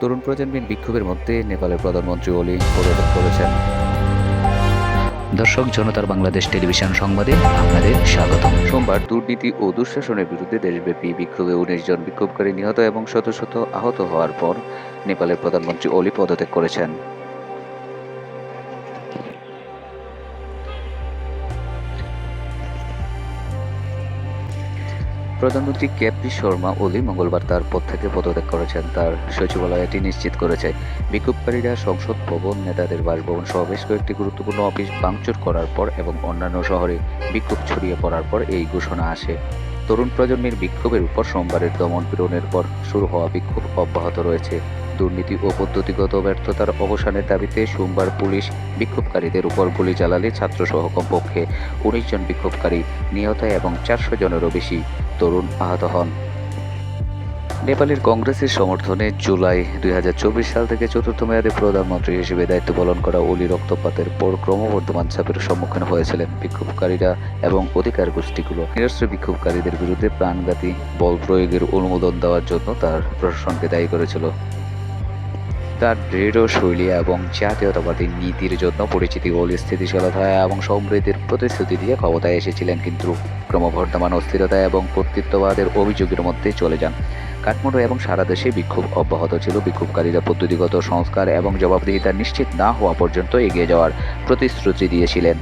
তরুণ প্রজন্মের বিক্ষোভের মধ্যে নেপালের প্রধানমন্ত্রী ওলি পদত্যাগ করেছেন দর্শক জনতার বাংলাদেশ টেলিভিশন সংবাদে আপনাদের স্বাগত সোমবার দুর্নীতি ও দুঃশাসনের বিরুদ্ধে দেশব্যাপী বিক্ষোভে উনিশ জন বিক্ষোভকারী নিহত এবং শত শত আহত হওয়ার পর নেপালের প্রধানমন্ত্রী অলি পদত্যাগ করেছেন। প্রধানমন্ত্রী কেপি শর্মা ওলি মঙ্গলবার তার পদ থেকে পদত্যাগ করেছেন। তার সচিবালয় এটি নিশ্চিত করেছে। বিক্ষোভকারীরা সংসদ ভবন, নেতাদের বাসভবন সহ বেশ কয়েকটি গুরুত্বপূর্ণ অফিস ভাঙচুর করার পর এবং অন্যান্য শহরে বিক্ষোভ ছড়িয়ে পড়ার পর এই ঘোষণা আসে। তরুণ প্রজন্মের বিক্ষোভের উপর সোমবারের দমন পীড়নের পর শুরু হওয়া বিক্ষোভ অব্যাহত রয়েছে। দুর্নীতি ও পদ্ধতিগত ব্যর্থতার অবসানের দাবিতে সোমবার পুলিশ বিক্ষোভকারীদের উপর গুলি চালালে ছাত্রসহ কমপক্ষে উনিশ জন বিক্ষোভকারী নিহত এবং চারশো জনেরও বেশি তরুণ আহত হন। নেপালের কংগ্রেসের সমর্থনে জুলাই দুই হাজার চব্বিশ সাল থেকে চতুর্থ মেয়াদে প্রধানমন্ত্রী হিসেবে দায়িত্ব পালন করা অলি রক্তপাতের পর ক্রমবর্ধমান চাপের সম্মুখীন হয়েছিলেন বিক্ষোভকারীরা এবং অধিকার গোষ্ঠীগুলো। নিরস্ত্র বিক্ষোভকারীদের বিরুদ্ধে প্রাণঘাতী বল প্রয়োগের অনুমোদন দেওয়ার জন্য তার প্রশাসনকে দায়ী করেছিল। তার দৃঢ় শৈলী এবং জাতীয়তাবাদী নীতির জন্য পরিচিতি ওলি স্থিতিশীলতা এবং সমৃদ্ধির প্রতিশ্রুতি দিয়ে ক্ষমতায় এসেছিলেন কিন্তু ক্রমবর্ধমান অস্থিরতা এবং কর্তৃত্ববাদের অভিযোগের মধ্যে চলে যান। কাঠমান্ডু এবং সারা দেশে বিক্ষোভ অব্যাহত ছিল। বিক্ষোভকারীরা পদ্ধতিগত সংস্কার এবং জবাবদিহিতা নিশ্চিত না হওয়া পর্যন্ত এগিয়ে যাওয়ার প্রতিশ্রুতি দিয়েছিলেন।